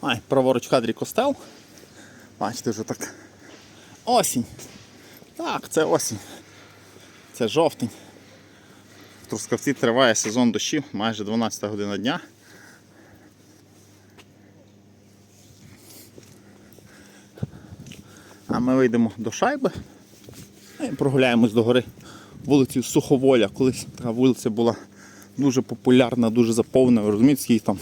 Ай, праворуч в кадрі костел. Бачите, вже так. Осінь. Так, це осінь. Це жовтень. В Трускавці триває сезон дощів, майже 12 година дня. А ми вийдемо до шайби і прогуляємось до гори вулицею Суховоля. Колись така вулиця була дуже популярна, дуже заповнена. Розумієте, скільки там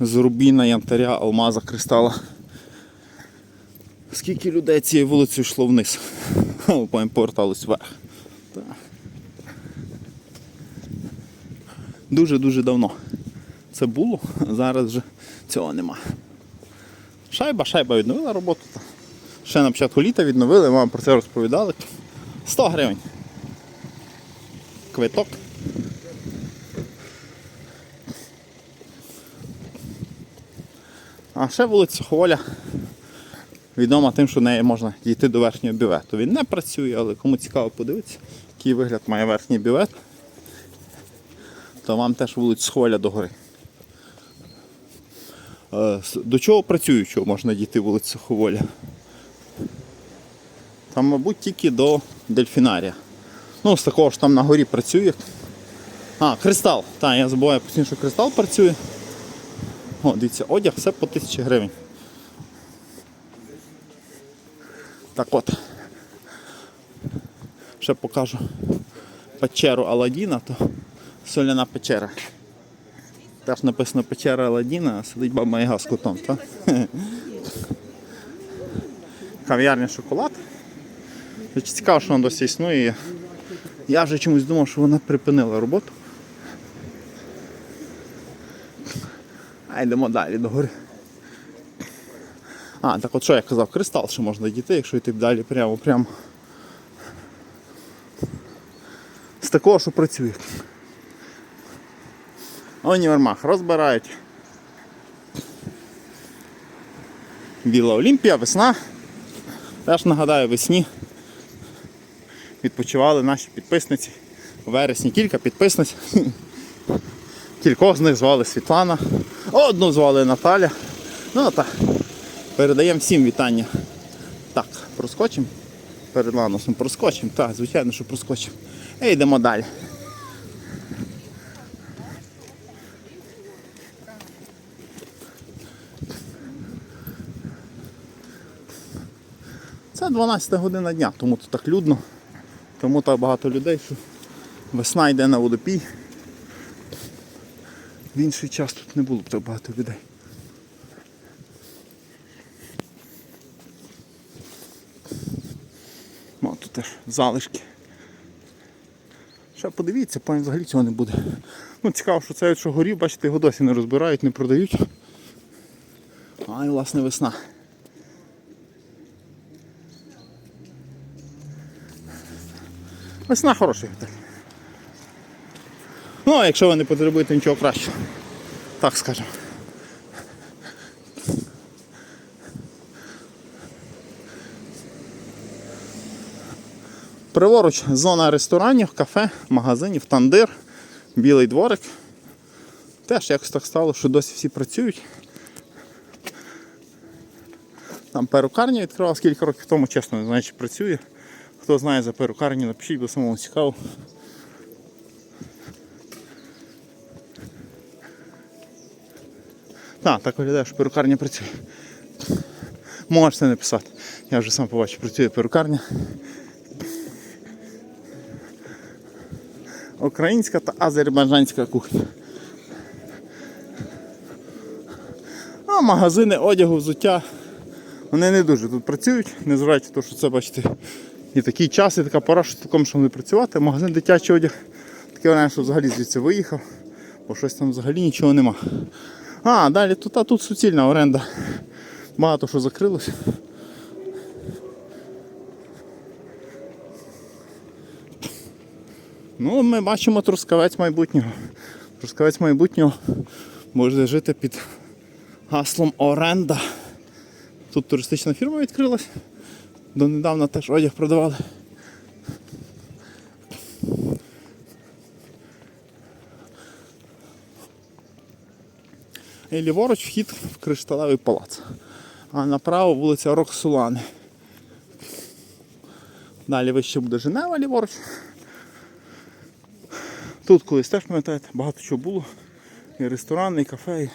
з рубіна, янтаря, алмаза, кристала. Скільки людей цією вулицею йшло вниз, потім повертались вверх. Дуже-дуже давно це було, зараз вже цього нема. Шайба, шайба відновила роботу. Ще на початку літа відновили, вам про це розповідали. 100 гривень. Квиток. А ще вулиця Холя відома тим, що в неї можна дійти до верхнього бювету. Він не працює, але кому цікаво подивитися, який вигляд має верхній бювет, то вам теж вулиця Холя до гори. Е, До чого працюючого можна дійти вулицю Ховоля? Там, мабуть, тільки до дельфінарія. Ну, з такого ж там на горі працює. А, кристал. Так, я забуваю постійно, що кристал працює. О, дивіться, одяг все по 1000 гривень. Так от. Ще покажу печеру Аладдіна, то соляна печера. Теж написано печера Аладдіна, а сидить баба Яга з котом, так? Кав'ярня шоколад. Цікаво, що вона досі існує. Я вже чомусь думав, що вона припинила роботу. А йдемо далі до гори. А, так от що я казав, кристал ще можна дійти, якщо йти далі прямо прямо. З такого, що працює. Універмаг розбирають. Біла Олімпія, весна. Теж нагадаю, весні відпочивали наші підписниці. У вересні кілька підписниць. Кількох з них звали Світлана, одну звали Наталя. Ну так, передаємо всім вітання. Так, проскочимо. Перед Ланосом проскочимо. Так, звичайно, що проскочимо. І йдемо далі. Це 12 година дня, тому тут так людно, тому так багато людей, що весна йде на водопій. В інший час тут не було б так багато людей. О, тут теж залишки. Ще подивіться, потім взагалі цього не буде. Ну, цікаво, що це що горів, бачите, його досі не розбирають, не продають. А і власне весна. Весна готель. Ну, а якщо ви не потребуєте нічого кращого. Так скажемо. Праворуч зона ресторанів, кафе, магазинів, тандир, білий дворик. Теж якось так стало, що досі всі працюють. Там перукарня відкривалась кілька років тому, чесно, не знаю, чи працює. Хто знає за перукарню, напишіть, бо самому цікаво. Так, так виглядає, що перукарня працює. Можете написати. Я вже сам побачив, працює перукарня. Українська та азербайджанська кухня. А магазини одягу, взуття. Вони не дуже тут працюють, незважаючи на те, що це, бачите, і такий час, і така пора, що такому, що не працювати. Магазин дитячий одяг. Таке варіант, що взагалі звідси виїхав, бо щось там взагалі нічого нема. А, далі тут, а тут суцільна оренда. Багато що закрилось. Ну, ми бачимо трускавець майбутнього. Трускавець майбутнього може жити під гаслом оренда. Тут туристична фірма відкрилась. Донедавна теж одяг продавали. І ліворуч вхід в кришталевий палац. А направо вулиця Роксолани. Далі вище буде Женева ліворуч. Тут колись теж пам'ятаєте, багато чого було. І ресторани, і кафе, і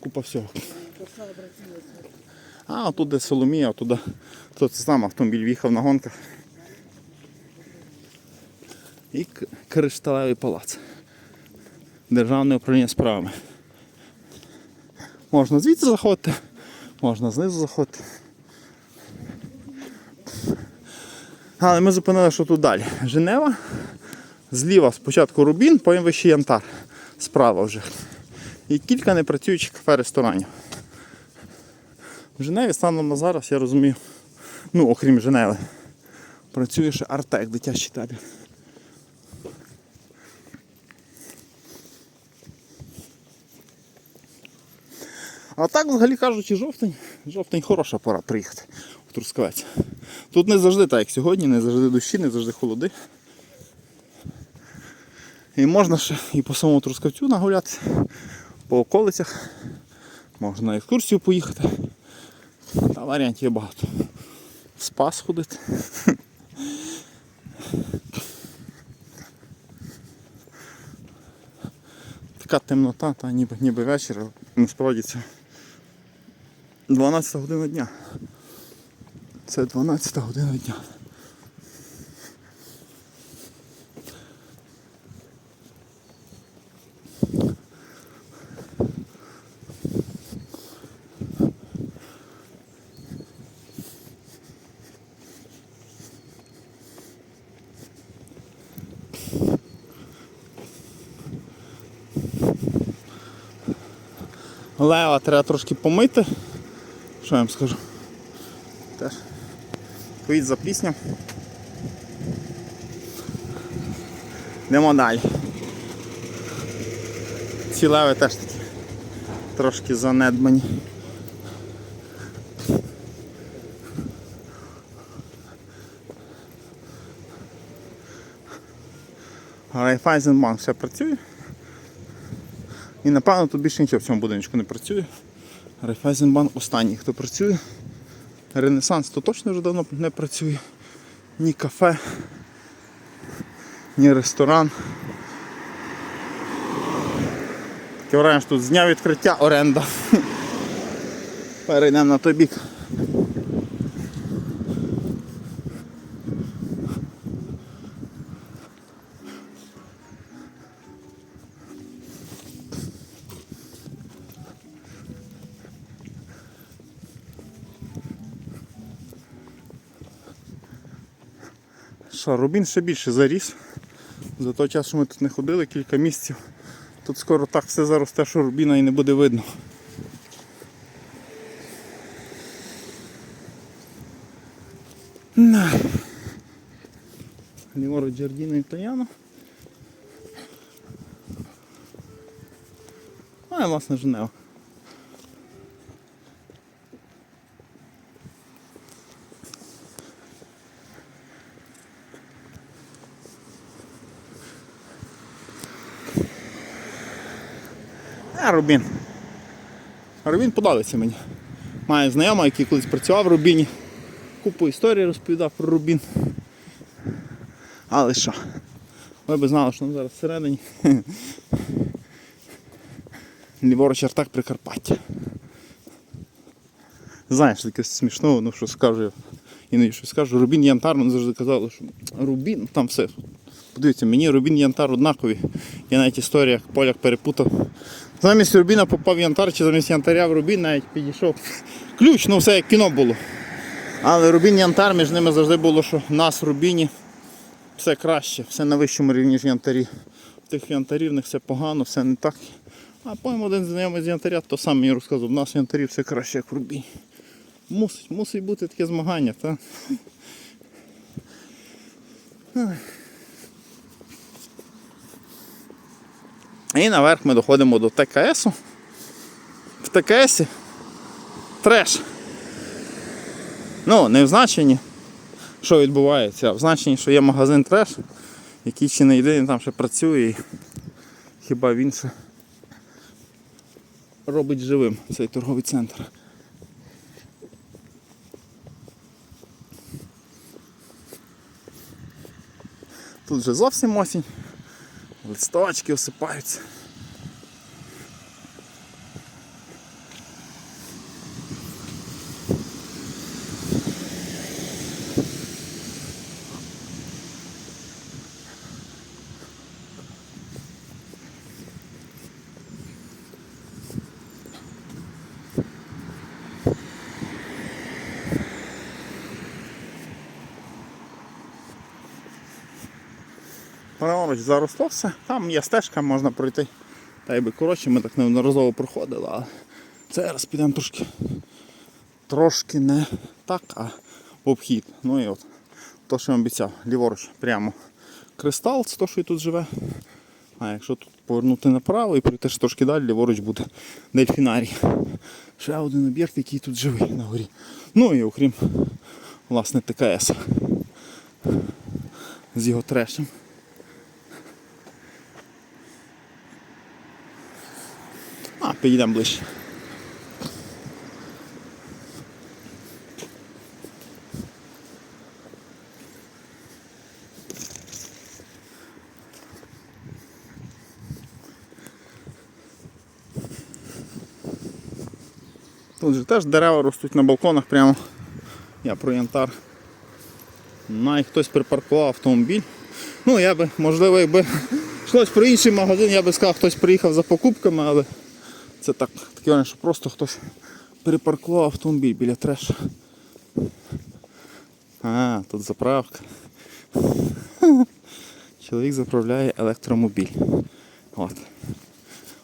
купа всього. А тут де Соломія, хто це сам автомобіль в'їхав на гонках. І кришталевий палац. Державне управління справами. Можна звідси заходити, можна знизу заходити. Але ми зупинили, що тут далі. Женева. Зліва спочатку Рубін, потім вище Янтар. Справа вже. І кілька непрацюючих кафе-ресторанів. В Женеві станом на зараз, я розумію, ну окрім Женеви, працює ще Артек, дитячий табір. А так, взагалі кажучи, жовтень. Жовтень хороша пора приїхати в Трускавець. Тут не завжди так, як сьогодні, не завжди дощі, не завжди холоди. І можна ще і по самому Трускавцю нагулятися, по околицях. Можна на екскурсію поїхати. Та варіантів є багато. В спас ходити. Така темнота, та ніби, ніби вечір, насправді це 12 година дня. Це 12 година дня. Лева треба трошки помити. Що я вам скажу? Теж. Поїдь за пісня. Йдемо далі. Ці леви теж такі трошки занедбані. Райфайзенбанк все працює. І напевно тут більше нічого в цьому будиночку не працює. Райфайзенбанк останній, хто працює. Ренесанс то точно вже давно не працює. Ні кафе, ні ресторан. Таке враження, що тут з дня відкриття оренда. Перейдемо на той бік. Що, Рубін ще більше заріс. За той час, що ми тут не ходили кілька місяців. Тут скоро так все заросте, що рубіна і не буде видно. Ліворуч Джардіно Італіано. А, і, власне, Женева. А, Рубін. Рубін подобається мені. Маю знайомого, який колись працював в Рубіні. Купу історій розповідав про Рубін. Але що? Ви б знали, що там зараз всередині. Ліворуч Артак Прикарпаття. Знаєш, таке смішно, ну що скажу. Іноді щось скажу. Рубін Янтар, вони завжди казали, що Рубін, там все. Подивіться, мені Рубін Янтар однакові. Я навіть історія, як поляк перепутав. Замість Рубіна попав Янтар, чи замість Янтаря в Рубін навіть підійшов. Ключ, ну все як кіно було. Але Рубін Янтар між ними завжди було, що в нас в Рубіні все краще, все на вищому рівні, ніж Янтарі. В тих янтарів них все погано, все не так. А потім один знайомий з Янтаря, то сам мені розказував, в нас в Янтарі все краще, як в Рубіні. Мусить, мусить бути таке змагання, так? І наверх ми доходимо до ТКСу. В ТКСі треш. Ну, не в значенні, що відбувається, а в значенні, що є магазин треш, який ще не єдиний там ще працює і хіба він ще робить живим цей торговий центр. Тут вже зовсім осінь. Листочки осипаються. Праворуч заросло все. Там є стежка, можна пройти. Та якби коротше, ми так неодноразово проходили, але зараз підемо трошки трошки не так, а в обхід. Ну і от, то, що я обіцяв, ліворуч прямо кристал, це то, що і тут живе. А якщо тут повернути направо і пройти ж трошки далі, ліворуч буде дельфінарій. Ще один об'єкт, який тут живий на горі. Ну і окрім власне ТКС з його трешем. Підійдемо ближче. Тут же теж дерева ростуть на балконах прямо. Я про янтар. Най хтось припаркував автомобіль. Ну, я би, можливо, якби йшлось про інший магазин, я би сказав, хтось приїхав за покупками, але це так, таке, що просто хтось перепаркував автомобіль біля треша. А, тут заправка. Чоловік заправляє електромобіль. От.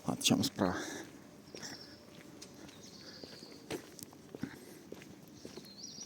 От в чому справа.